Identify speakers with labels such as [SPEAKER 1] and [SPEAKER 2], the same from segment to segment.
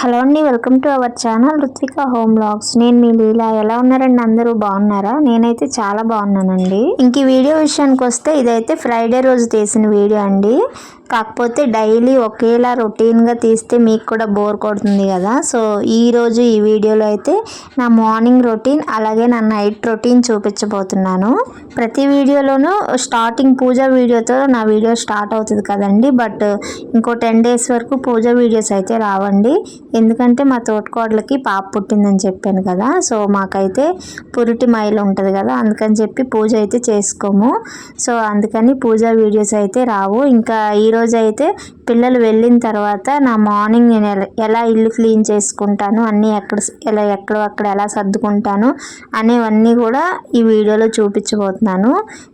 [SPEAKER 1] Hello అండి welcome to our channel Ruthvika home blogs. నేను మీ లీలా. ఎలా ఉన్నారండి అందరూ? బాగున్నారా? నేనైతే చాలా బాగున్నానండి. ఇంక ఈ వీడియో విషయానికి వస్తే ఇదైతే ఫ్రైడే రోజు తీసిన వీడియో అండి. కాకపోతే డైలీ ఒకేలా రొటీన్గా తీస్తే మీకు కూడా బోర్ కొడుతుంది కదా. సో ఈరోజు ఈ వీడియోలో అయితే నా మార్నింగ్ రొటీన్ అలాగే నా నైట్ రొటీన్ చూపించబోతున్నాను. ప్రతి వీడియోలోనూ స్టార్టింగ్ పూజ వీడియోతో నా వీడియో స్టార్ట్ అవుతుంది కదండి. బట్ ఇంకో టెన్ డేస్ వరకు పూజ వీడియోస్ అయితే రావండి. ఎందుకంటే మా తోటకోడలకి పాప పుట్టిందని చెప్పాను కదా. సో మాకైతే పురిటి మైలు ఉంటుంది కదా. అందుకని చెప్పి పూజ అయితే చేసుకోము. సో అందుకని పూజ వీడియోస్ అయితే రావు. ఇంకా ఈరోజు అయితే పిల్లలు వెళ్ళిన తర్వాత నా మార్నింగ్ నేను ఎలా ఇల్లు క్లీన్ చేసుకుంటాను అన్నీ ఎక్కడ ఎలా ఎక్కడ అక్కడ ఎలా సర్దుకుంటాను అనేవన్నీ కూడా ఈ వీడియోలో చూపించబోతున్నాను.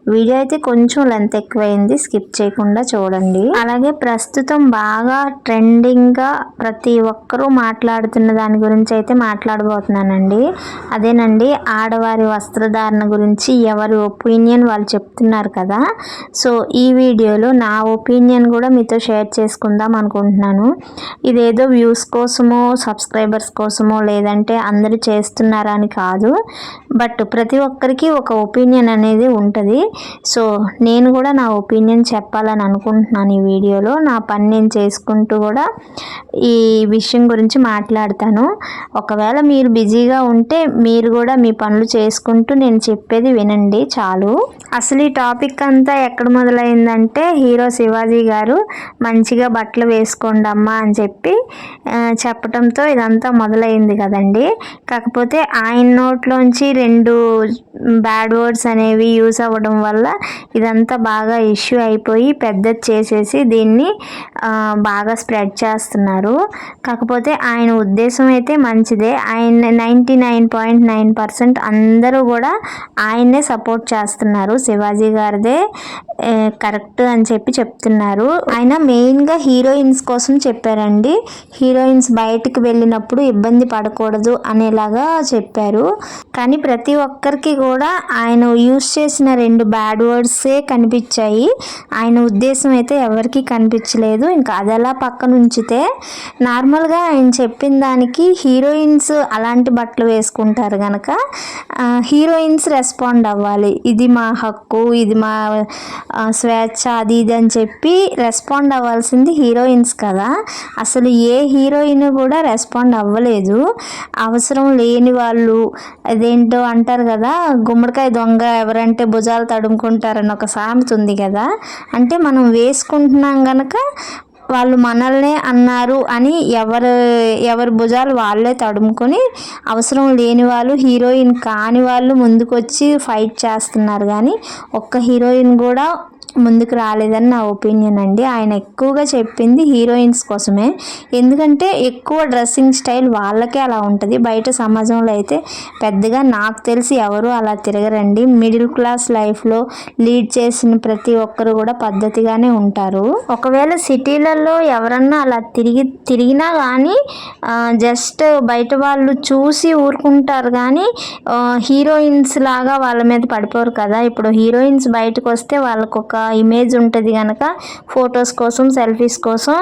[SPEAKER 1] వీడియో అయితే కొంచెం లెంత్ ఎక్కువైంది స్కిప్ చేయకుండా చూడండి. అలాగే ప్రస్తుతం బాగా ట్రెండింగ్గా ప్రతి ఒక్కరూ మాట్లాడుతున్న దాని గురించి అయితే మాట్లాడబోతున్నానండి. అదేనండి ఆడవారి వస్త్రధారణ గురించి ఎవరి ఒపీనియన్ వాళ్ళు చెప్తున్నారు కదా. సో ఈ వీడియోలో నా ఒపీనియన్ కూడా మీతో షేర్ చేసుకుందాం అనుకుంటున్నాను. ఇదేదో వ్యూస్ కోసమో సబ్స్క్రైబర్స్ కోసమో లేదంటే అందరూ చేస్తున్నారా అని కాదు. బట్ ప్రతి ఒక్కరికి ఒక ఒపీనియన్ అనేది ఉంటుంది. సో నేను కూడా నా ఒపీనియన్ చెప్పాలని అనుకుంటున్నాను ఈ వీడియోలో. నా పని నేను చేసుకుంటూ కూడా ఈ విషయం గురించి మాట్లాడతాను. ఒకవేళ మీరు బిజీగా ఉంటే మీరు కూడా మీ పనులు చేసుకుంటూ నేను చెప్పేది వినండి చాలు. అసలు ఈ టాపిక్ అంతా ఎక్కడ మొదలైందంటే హీరో శివాజీ గారు మంచిగా బట్టలు వేసుకోండి అమ్మా అని చెప్పి చెప్పడంతో ఇదంతా మొదలైంది కదండి. కాకపోతే ఆయన నోట్లోంచి రెండు బ్యాడ్ వర్డ్స్ అనేవి యూస్ అవ్వడం వల్ల ఇదంతా బాగా ఇష్యూ అయిపోయి పెద్దది చేసేసి దీన్ని బాగా స్ప్రెడ్ చేస్తున్నారు. కాకపోతే ఆయన ఉద్దేశం అయితే మంచిదే. ఆయన ninety nine point nine percent అందరూ కూడా ఆయన్నే సపోర్ట్ చేస్తున్నారు. శివాజీ గారిదే కరెక్ట్ అని చెప్పి చెప్తున్నారు. ఆయన మెయిన్గా హీరోయిన్స్ కోసం చెప్పారండి. హీరోయిన్స్ బయటికి వెళ్ళినప్పుడు ఇబ్బంది పడకూడదు అనేలాగా చెప్పారు. కానీ ప్రతి ఒక్కరికి కూడా ఆయన యూస్ చేసిన రెండు బ్యాడ్ వర్డ్సే కనిపించాయి. ఆయన ఉద్దేశం అయితే ఎవరికి కనిపించలేదు. ఇంకా అదెలా పక్కన ఉంచితే నార్మల్గా ఆయన చెప్పిన దానికి హీరోయిన్స్ అలాంటి బట్టలు వేసుకుంటారు కనుక హీరోయిన్స్ రెస్పాండ్ అవ్వాలి. ఇది మా హక్కు ఇది మా స్వేచ్ఛ అది ఇది అని చెప్పి రెస్పాండ్ అవ్వాల్సింది హీరోయిన్స్ కదా. అసలు ఏ హీరోయిన్ కూడా రెస్పాండ్ అవ్వలేదు. అవసరం లేని వాళ్ళు అదేంటో అంటారు కదా గుమ్మడికాయ దొంగ ఎవరంటే భుజాలు తడుముకుంటారని ఒక సామెత ఉంది కదా. అంటే మనం వేసుకుంటున్నాం కనుక వాళ్ళు మనల్నే అన్నారు అని ఎవరు ఎవరి భుజాలు వాళ్ళే తడుముకొని అవసరం లేని వాళ్ళు హీరోయిన్ కాని వాళ్ళు ముందుకొచ్చి ఫైట్ చేస్తున్నారు. కానీ ఒక్క హీరోయిన్ కూడా ముందుకు రాలేదని నా ఒపీనియన్ అండి. ఆయన ఎక్కువగా చెప్పింది హీరోయిన్స్ కోసమే. ఎందుకంటే ఎక్కువ డ్రెస్సింగ్ స్టైల్ వాళ్ళకే అలా ఉంటుంది. బయట సమాజంలో అయితే పెద్దగా నాకు తెలిసి ఎవరు అలా తిరగరండి. మిడిల్ క్లాస్ లైఫ్లో లీడ్ చేసిన ప్రతి ఒక్కరు కూడా పద్ధతిగానే ఉంటారు. ఒకవేళ సిటీలలో ఎవరన్నా అలా తిరిగి తిరిగినా కానీ జస్ట్ బయట వాళ్ళు చూసి ఊరుకుంటారు కానీ హీరోయిన్స్ లాగా వాళ్ళ మీద పడిపోరు కదా. ఇప్పుడు హీరోయిన్స్ బయటకు వస్తే వాళ్ళకు ఒక ఇమేజ్ ఉంటుంది కనుక ఫొటోస్ కోసం సెల్ఫీస్ కోసం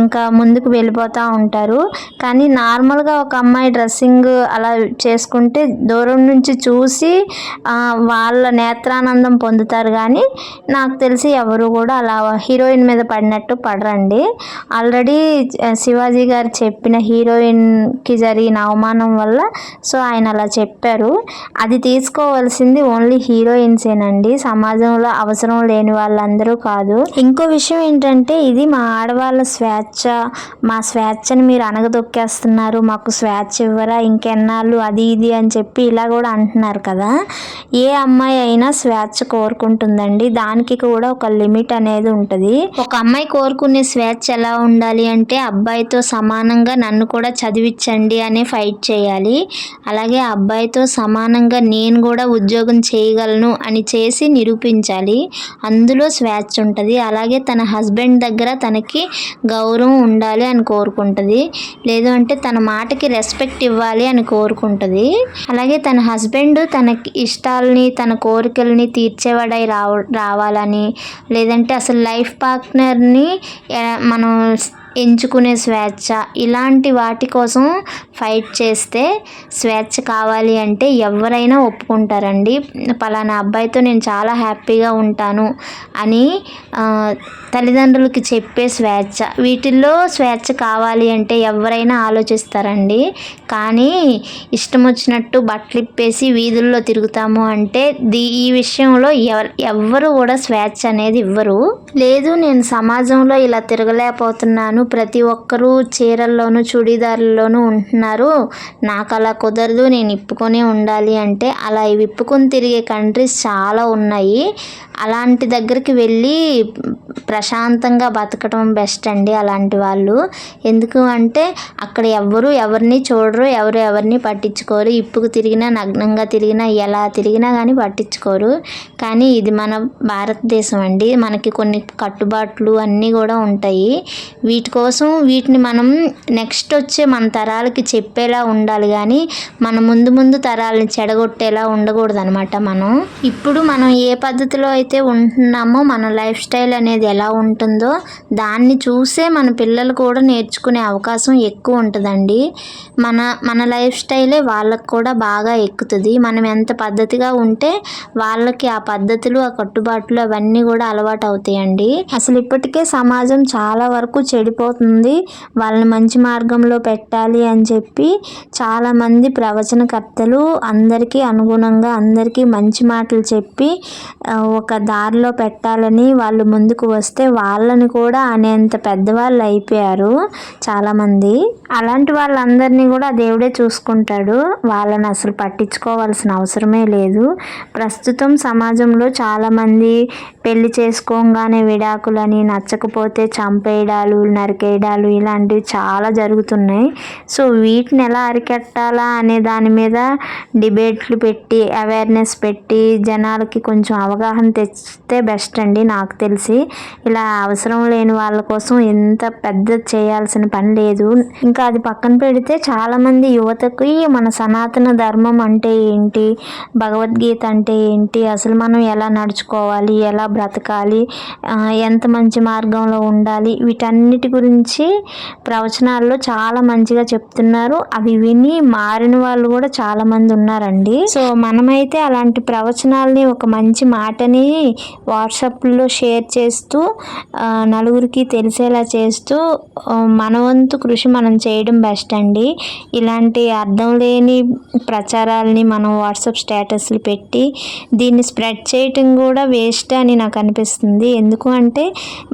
[SPEAKER 1] ఇంకా ముందుకు వెళ్ళిపోతూ ఉంటారు. కానీ నార్మల్గా ఒక అమ్మాయి డ్రెస్సింగ్ అలా చేసుకుంటే దూరం నుంచి చూసి వాళ్ళ నేత్రానందం పొందుతారు. కానీ నాకు తెలిసి ఎవరు కూడా అలా హీరోయిన్ మీద పడినట్టు పడరండి. ఆల్రెడీ శివాజీ గారు చెప్పిన హీరోయిన్కి జరిగిన అవమానం వల్ల సో ఆయన అలా చెప్పారు. అది తీసుకోవాల్సింది ఓన్లీ హీరోయిన్సేనండి సమాజంలో అవసరం లేని వాళ్ళందరూ కాదు. ఇంకో విషయం ఏంటంటే ఇది మా ఆడవాళ్ళ స్వేచ్ఛ. మా స్వేచ్ఛని మీరు అనగదొక్కేస్తున్నారు. మాకు స్వేచ్ఛ ఇవ్వరా? ఇంకెన్నాళ్ళు అది ఇది అని చెప్పి ఇలా కూడా అంటున్నారు కదా. ఏ అమ్మాయి అయినా స్వేచ్ఛ కోరుకుంటుందండి. దానికి కూడా ఒక లిమిట్ అనేది ఉంటుంది. ఒక అమ్మాయి కోరుకునే స్వేచ్ఛ ఎలా ఉండాలి అంటే అబ్బాయితో సమానంగా నన్ను కూడా చదివించండి అనే ఫైట్ చేయాలి. అలాగే అబ్బాయితో సమానంగా నేను కూడా ఉద్యోగం చేయగలను అని చేసి నిరూపించాలి. అందులో స్వేచ్ఛ ఉంటుంది. అలాగే తన హస్బెండ్ దగ్గర తనకి గౌరవం ఉండాలి అని కోరుకుంటుంది. లేదు అంటే తన మాటకి రెస్పెక్ట్ ఇవ్వాలి అని కోరుకుంటుంది. అలాగే తన హస్బెండ్ తన ఇష్టాలని తన కోరికల్ని తీర్చేవాడై రావ రావాలని లేదంటే అసలు లైఫ్ పార్ట్నర్ని మనం ఎంచుకునే స్వేచ్ఛ. ఇలాంటి వాటి కోసం ఫైట్ చేస్తే స్వేచ్ఛ కావాలి అంటే ఎవరైనా ఒప్పుకుంటారండి. పలానా అబ్బాయితో నేను చాలా హ్యాపీగా ఉంటాను అని తల్లిదండ్రులకి చెప్పే స్వేచ్ఛ. వీటిల్లో స్వేచ్ఛ కావాలి అంటే ఎవరైనా ఆలోచిస్తారండి. కానీ ఇష్టం వచ్చినట్టు బట్టలు ఇప్పేసి వీధుల్లో తిరుగుతాము అంటే దీ ఈ విషయంలో ఎవరు ఎవ్వరు కూడా స్వేచ్ఛ అనేది ఇవ్వరు. లేదు నేను సమాజంలో ఇలా తిరగలేకపోతున్నాను. ప్రతి ఒక్కరూ చీరల్లోనూ చుడీదార్లలోనూ ఉంటున్నారు. నాకు అలా కుదరదు నేను ఇప్పుకొనే ఉండాలి అంటే అలా విప్పుకొని తిరిగే కంట్రీస్ చాలా ఉన్నాయి. అలాంటి దగ్గరికి వెళ్ళి ప్రశాంతంగా బతకడం బెస్ట్ అండి అలాంటి వాళ్ళు. ఎందుకు అంటే అక్కడ ఎవ్వరు ఎవరిని చూడరు ఎవరు ఎవరిని పట్టించుకోరు. ఇప్పుకు తిరిగినా నగ్నంగా తిరిగినా ఎలా తిరిగినా కానీ పట్టించుకోరు. కానీ ఇది మన భారతదేశం అండి. మనకి కొన్ని కట్టుబాట్లు అన్నీ కూడా ఉంటాయి. వీటి కోసం వీటిని మనం నెక్స్ట్ వచ్చే మన తరాలకి చెప్పేలా ఉండాలి కానీ మన ముందు ముందు తరాలని చెడగొట్టేలా ఉండకూడదు అనమాట మనం. ఇప్పుడు మనం ఏ పద్ధతిలో అయితే ఉంటున్నామో మన లైఫ్ స్టైల్ అనేది ఎలా ఉంటుందో దాన్ని చూసే మన పిల్లలు కూడా నేర్చుకునే అవకాశం ఎక్కువ ఉంటుందండి. మన మన లైఫ్ స్టైలే వాళ్ళకు కూడా బాగా ఎక్కుతుంది. మనం ఎంత పద్ధతిగా ఉంటే వాళ్ళకి ఆ పద్ధతులు ఆ కట్టుబాట్లు అవన్నీ కూడా అలవాటు అవుతాయండి అసలు ఇప్పటికే సమాజం చాలా వరకు అయిపోతుంది. వాళ్ళని మంచి మార్గంలో పెట్టాలి అని చెప్పి చాలామంది ప్రవచనకర్తలు అందరికీ అనుగుణంగా అందరికీ మంచి మాటలు చెప్పి ఒక దారిలో పెట్టాలని వాళ్ళు ముందుకు వస్తే వాళ్ళని కూడా అనేంత పెద్దవాళ్ళు అయిపోయారు చాలామంది అలాంటి వాళ్ళందరినీ కూడా దేవుడే చూసుకుంటాడు. వాళ్ళని అసలు పట్టించుకోవాల్సిన అవసరమే లేదు. ప్రస్తుతం సమాజంలో చాలామంది పెళ్ళి చేసుకోగానే విడాకులని నచ్చకపోతే చంపేయడాలు నరికేయడాలు ఇలాంటివి చాలా జరుగుతున్నాయి. సో వీటిని ఎలా అరికట్టాలా అనే దాని మీద డిబేట్లు పెట్టి అవేర్నెస్ పెట్టి జనాలకి కొంచెం అవగాహన తెస్తే బెస్ట్ అండి నాకు తెలిసి. ఇలా అవసరం లేని వాళ్ళ కోసం ఎంత పెద్ద చేయాల్సిన పని లేదు. ఇంకా అది పక్కన పెడితే చాలామంది యువతకి మన సనాతన ధర్మం అంటే ఏంటి? భగవద్గీత అంటే ఏంటి? అసలు మనం ఎలా నడుచుకోవాలి? ఎలా బ్రతకాలి? ఎంత మంచి మార్గంలో ఉండాలి? వీటన్నిటి గురించి ప్రవచనాల్లో చాలా మంచిగా చెప్తున్నారు. అవి విని మారిన వాళ్ళు కూడా చాలా మంది ఉన్నారండి. సో మనమైతే అలాంటి ప్రవచనాలని ఒక మంచి మాటని వాట్సాప్లో షేర్ చేస్తూ నలుగురికి తెలిసేలా చేస్తూ మన వంతు కృషి మనం చేయడం బెస్ట్ అండి. ఇలాంటి అర్థం లేని ప్రచారాలని మనం వాట్సాప్ స్టేటస్లు పెట్టి దీన్ని స్ప్రెడ్ చేయటం కూడా వేస్ట్ అని నాకు అనిపిస్తుంది. ఎందుకు అంటే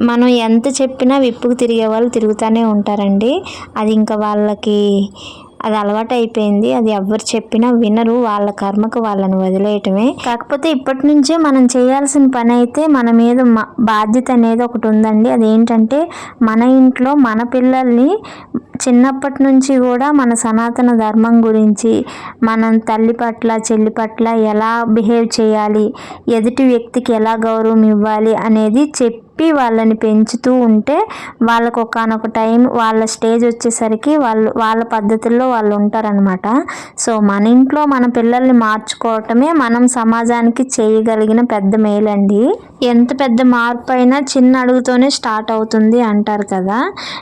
[SPEAKER 1] మనం ఎంత చెప్పినా విప్పుకు తిరిగే వాళ్ళు తిరుగుతూనే ఉంటారండి. అది ఇంకా వాళ్ళకి అది అలవాటు అయిపోయింది. అది ఎవరు చెప్పినా వినరు. వాళ్ళ కర్మకు వాళ్ళని వదిలేయటమే. కాకపోతే ఇప్పటి నుంచే మనం చేయాల్సిన పని అయితే మన మీద బాధ్యత అనేది ఒకటి ఉందండి. అదేంటంటే మన ఇంట్లో మన పిల్లల్ని చిన్నప్పటి నుంచి కూడా మన సనాతన ధర్మం గురించి మనం తల్లి పట్ల చెల్లి పట్ల ఎలా బిహేవ్ చేయాలి ఎదుటి వ్యక్తికి ఎలా గౌరవం ఇవ్వాలి అనేది చెప్పి వాళ్ళని పెంచుతూ ఉంటే వాళ్ళకు ఒకనొక టైం వాళ్ళ స్టేజ్ వచ్చేసరికి వాళ్ళు వాళ్ళ పద్ధతుల్లో వాళ్ళు ఉంటారనమాట సో మన ఇంట్లో మన పిల్లల్ని మార్చుకోవటమే మనం సమాజానికి చేయగలిగిన పెద్ద మేలండి. ఎంత పెద్ద మార్పు అయినా చిన్న అడుగుతోనే స్టార్ట్ అవుతుంది అంటారు కదా.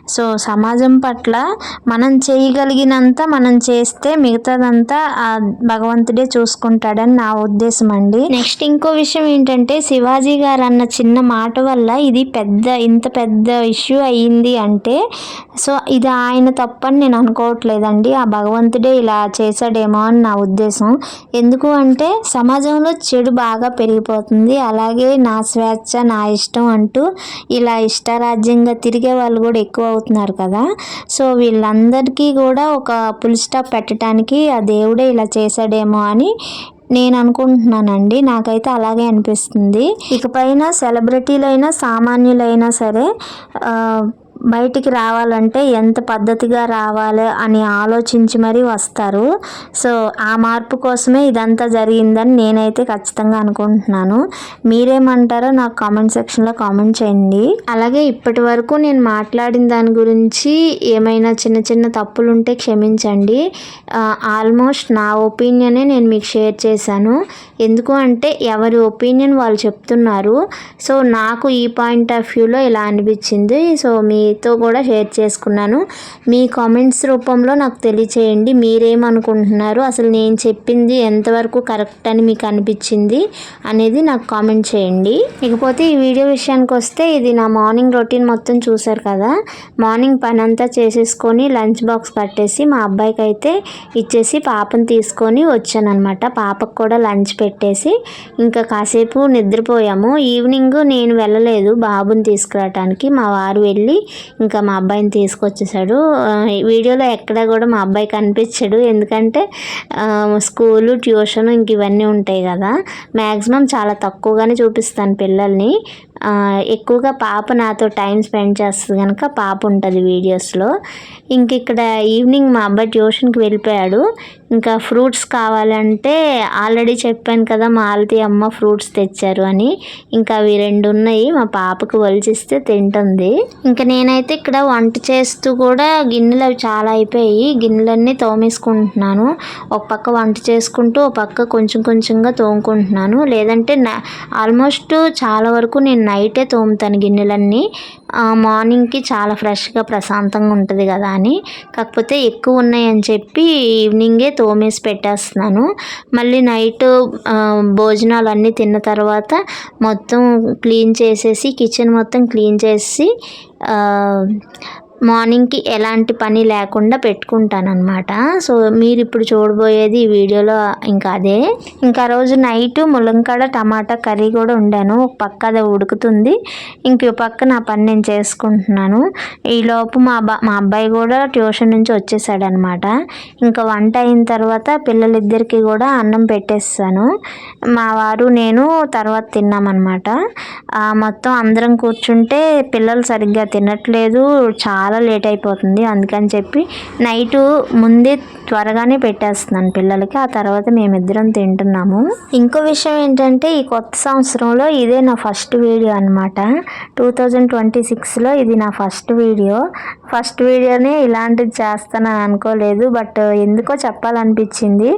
[SPEAKER 1] సో సమాజం పట్ల మనం చేయగలిగినంత మనం చేస్తే మిగతాదంతా ఆ భగవంతుడే చూసుకుంటాడని నా ఉద్దేశం అండి. నెక్స్ట్ ఇంకో విషయం ఏంటంటే శివాజీ గారు అన్న చిన్న మాట వల్ల ఇది పెద్ద ఇంత పెద్ద ఇష్యూ అయ్యింది అంటే సో ఇది ఆయన తప్పని నేను అనుకోవట్లేదండి. ఆ భగవంతుడే ఇలా చేశాడేమో అని నా ఉద్దేశం. ఎందుకు అంటే సమాజంలో చెడు బాగా పెరిగిపోతుంది. అలాగే నా స్వేచ్ఛ నా ఇష్టం అంటూ ఇలా ఇష్టారాజ్యంగా తిరిగే వాళ్ళు కూడా ఎక్కువ అవుతున్నారు కదా. సో వీళ్ళందరికీ కూడా ఒక ఫుల్ స్టాప్ పెట్టడానికి ఆ దేవుడే ఇలా చేశాడేమో అని నేను అనుకుంటున్నానండి. నాకైతే అలాగే అనిపిస్తుంది. ఇకపైన సెలబ్రిటీలైనా సామాన్యులైనా సరే బయటికి రావాలంటే ఎంత పద్ధతిగా రావాలి అని ఆలోచించి మరీ వస్తారు. సో ఆ మార్పు కోసమే ఇదంతా జరిగిందని నేనైతే ఖచ్చితంగా అనుకుంటున్నాను. మీరేమంటారో నాకు కామెంట్ సెక్షన్లో కామెంట్ చేయండి. అలాగే ఇప్పటి వరకు నేను మాట్లాడిన దాని గురించి ఏమైనా చిన్న చిన్న తప్పులు ఉంటే క్షమించండి ఆల్మోస్ట్ నా ఒపీనియనే నేను మీకు షేర్ చేశాను. ఎందుకు అంటే ఎవరి ఒపీనియన్ వాళ్ళు చెప్తున్నారు. సో నాకు ఈ పాయింట్ ఆఫ్ వ్యూలో ఇలా అనిపించింది. సో మీ మీతో కూడా షేర్ చేసుకున్నాను. మీ కామెంట్స్ రూపంలో నాకు తెలియచేయండి. మీరేమనుకుంటున్నారు అసలు నేను చెప్పింది ఎంతవరకు కరెక్ట్ అని మీకు అనిపించింది అనేది నాకు కామెంట్ చేయండి. ఇకపోతే ఈ వీడియో విషయానికి వస్తే ఇది నా మార్నింగ్ రొటీన్ మొత్తం చూసారు కదా. మార్నింగ్ పని అంతా చేసేసుకొని లంచ్ బాక్స్ పట్టేసి మా అబ్బాయికి అయితే ఇచ్చేసి పాపను తీసుకొని వచ్చానమాట పాపకు కూడా లంచ్ పెట్టేసి ఇంకా కాసేపు నిద్రపోయాము. ఈవినింగ్ నేను వెళ్ళలేదు బాబుని తీసుకురావటానికి. మా వారు వెళ్ళి ఇంకా మా అబ్బాయిని తీసుకొచ్చేసాడు. వీడియోలో ఎక్కడ కూడా మా అబ్బాయి కనిపించాడు. ఎందుకంటే స్కూలు ట్యూషన్ ఇంక ఇవన్నీ ఉంటాయి కదా. మ్యాక్సిమం చాలా తక్కువగానే చూపిస్తాను పిల్లల్ని. ఎక్కువగా పాప నాతో టైం స్పెండ్ చేస్తుంది కనుక పాప ఉంటుంది వీడియోస్లో. ఇంక ఇక్కడ ఈవినింగ్ మా అబ్బాయి ట్యూషన్కి వెళ్ళిపోయాడు. ఇంకా ఫ్రూట్స్ కావాలంటే ఆల్రెడీ చెప్పాను కదా మా అమ్మ ఫ్రూట్స్ తెచ్చారు అని. ఇంకా అవి రెండు ఉన్నాయి. మా పాపకు వలిచిస్తే తింటుంది. ఇంకా నేనైతే ఇక్కడ వంట చేస్తూ కూడా గిన్నెలు అవి చాలా అయిపోయాయి. గిన్నెలన్నీ తోమేసుకుంటున్నాను. ఒక పక్క వంట చేసుకుంటూ ఒక పక్క కొంచెం కొంచెంగా తోముకుంటున్నాను. లేదంటే ఆల్మోస్ట్ చాలా వరకు నేను నైటే తోముతాను గిన్నెలన్నీ. మార్నింగ్కి చాలా ఫ్రెష్గా ప్రశాంతంగా ఉంటుంది కదా అని. కాకపోతే ఎక్కువ ఉన్నాయని చెప్పి ఈవినింగే తోమేసి పెట్టేస్తున్నాను. మళ్ళీ నైట్ భోజనాలు అన్నీ తిన్న తర్వాత మొత్తం క్లీన్ చేసేసి కిచెన్ మొత్తం క్లీన్ చేసి మార్నింగ్కి ఎలాంటి పని లేకుండా పెట్టుకుంటాను అనమాట సో మీరు ఇప్పుడు చూడబోయేది ఈ వీడియోలో ఇంకా అదే. ఇంకా రోజు నైట్ ములంకాడ టమాటా కర్రీ కూడా ఉండాను ఒక పక్క అది ఉడుకుతుంది. ఇంకో పక్క నా పని నేను చేసుకుంటున్నాను. ఈలోపు మా మా అబ్బాయి కూడా ట్యూషన్ నుంచి వచ్చేసాడనమాట ఇంకా వంట అయిన తర్వాత పిల్లలిద్దరికి కూడా అన్నం పెట్టేస్తాను. మా వారు నేను తర్వాత తిన్నామన్నమాట. మొత్తం అందరం కూర్చుంటే పిల్లలు సరిగ్గా తినట్లేదు. చాలా లేట్ అయిపోతుంది. అందుకని చెప్పి నైటు ముందే త్వరగానే పెట్టేస్తున్నాను పిల్లలకి. ఆ తర్వాత మేమిద్దరం తింటున్నాము. ఇంకో విషయం ఏంటంటే ఈ కొత్త సంవత్సరంలో ఇదే నా ఫస్ట్ వీడియో అనమాట టూ థౌజండ్ ట్వంటీ సిక్స్లో ఇది నా ఫస్ట్ వీడియో. ఫస్ట్ వీడియోనే ఇలాంటిది చేస్తానని అనుకోలేదు. బట్ ఎందుకో చెప్పాలనిపించింది.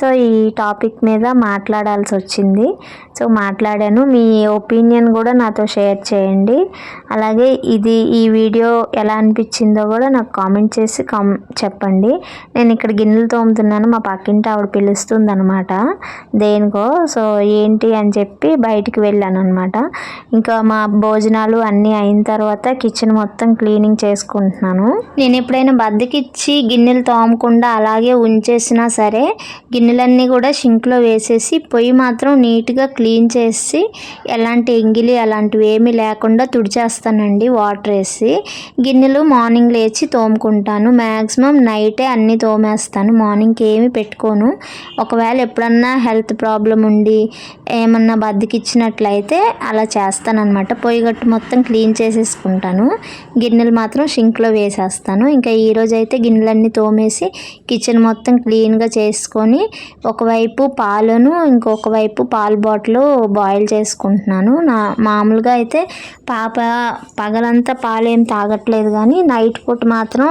[SPEAKER 1] సో ఈ టాపిక్ మీద మాట్లాడాల్సి వచ్చింది. సో మాట్లాడాను. మీ ఒపీనియన్ కూడా నాతో షేర్ చేయండి. అలాగే ఇది ఈ వీడియో ఎలా అనిపించిందో కూడా నాకు కామెంట్ చేసి కామ్ చెప్పండి. నేను ఇక్కడ గిన్నెలు తోముతున్నాను మా పక్కింటి ఆవిడ పిలుస్తుంది అనమాట దేనికో సో ఏంటి అని చెప్పి బయటికి వెళ్ళాను అనమాట ఇంకా మా భోజనాలు అన్నీ అయిన తర్వాత కిచెన్ మొత్తం క్లీనింగ్ చేసుకుంటున్నాను. నేను ఎప్పుడైనా బద్దకిచ్చి గిన్నెలు తోమకుండా అలాగే ఉంచేసినా సరే గిన్నెలన్నీ కూడా షింక్లో వేసేసి పొయ్యి మాత్రం నీట్గా క్లీన్ చేసి ఎలాంటి ఎంగిలి అలాంటివి ఏమీ లేకుండా తుడిచేస్తానండి వాటర్ వేసి. గిన్నెలు మార్నింగ్ లేచి తోముకుంటాను. మ్యాక్సిమం నైటే అన్నీ తోమేస్తాను. మార్నింగ్కి ఏమి పెట్టుకోను. ఒకవేళ ఎప్పుడన్నా హెల్త్ ప్రాబ్లం ఉండి ఏమన్నా బద్దకిచ్చినట్లయితే అలా చేస్తానన్నమాట. పొయ్యి గట్టు మొత్తం క్లీన్ చేసేసుకుంటాను. గిన్నెలు మాత్రం షింక్లో వేసేస్తాను. ఇంకా ఈరోజు అయితే గిన్నెలన్నీ తోమేసి కిచెన్ మొత్తం క్లీన్గా చేసుకొని ఒకవైపు పాలను ఇంకొక వైపు పాల బాటిల్ బాయిల్ చేసుకుంటున్నాను. నా మామూలుగా అయితే పాప పగలంతా పాలేం తాగట్లేదు కానీ నైట్ పూట మాత్రం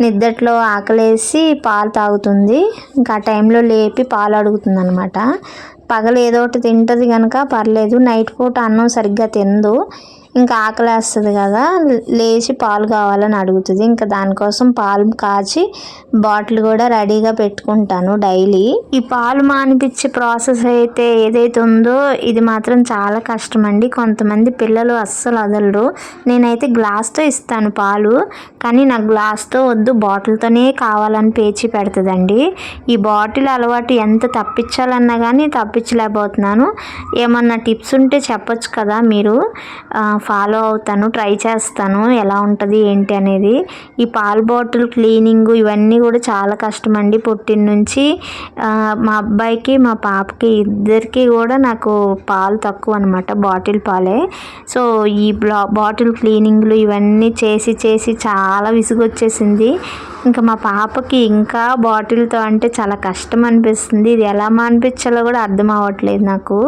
[SPEAKER 1] నిద్దట్లో ఆకలేసి పాలు తాగుతుంది. ఇంకా ఆ టైంలో లేపి పాలు అడుగుతుంది అనమాట పగలు ఏదో ఒకటి తింటుంది కనుక పర్లేదు. నైట్ పూట అన్నం సరిగ్గా తినదు ఇంకా ఆకలేస్తుంది కదా లేచి పాలు కావాలని అడుగుతుంది. ఇంకా దానికోసం పాలు కాచి బాటిల్ కూడా రెడీగా పెట్టుకుంటాను డైలీ. ఈ పాలు మానిపించే ప్రాసెస్ అయితే ఏదైతే ఉందో ఇది మాత్రం చాలా కష్టం అండి కొంతమంది పిల్లలు అస్సలు వదలరు నేనైతే గ్లాస్తో ఇస్తాను పాలు కానీ నాకు గ్లాస్తో వద్దు బాటిల్తోనే కావాలని పేచి పెడుతుందండి. ఈ బాటిల్ అలవాటు ఎంత తప్పించాలన్నా కానీ తప్పించలేకపోతున్నాను. ఏమన్నా టిప్స్ ఉంటే చెప్పొచ్చు కదా మీరు. ఫాలో అవుతాను ట్రై చేస్తాను. ఎలా ఉంటుంది ఏంటి అనేది. ఈ పాల బాటిల్ క్లీనింగ్ ఇవన్నీ కూడా చాలా కష్టం అండి పుట్టిన నుంచి మా అబ్బాయికి మా పాపకి ఇద్దరికి కూడా నాకు పాలు తక్కువ అనమాట బాటిల్ పాలే. సో ఈ బ్లా బాటిల్ క్లీనింగ్లు ఇవన్నీ చేసి చేసి చాలా విసుగొచ్చేసింది. ఇంకా మా పాపకి ఇంకా బాటిల్తో అంటే చాలా కష్టం అనిపిస్తుంది ఇది ఎలా మానిపించాలో కూడా అర్థం అవ్వట్లేదు నాకు.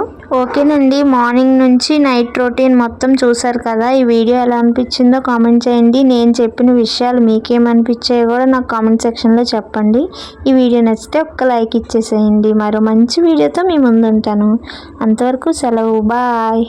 [SPEAKER 1] ఓకేనండి మార్నింగ్ నుంచి నైట్ రొటీన్ మొత్తం చూసారు కదా ఈ వీడియో ఎలా అనిపించిందో కామెంట్ చేయండి. నేను చెప్పిన విషయాలు మీకేమనిపించాయో కూడా నాకు కామెంట్ సెక్షన్లో చెప్పండి. ఈ వీడియో నచ్చితే ఒక్క లైక్ ఇచ్చేసేయండి. మరో మంచి వీడియోతో మీ ముందుంటాను. అంతవరకు సెలవు బాయ్.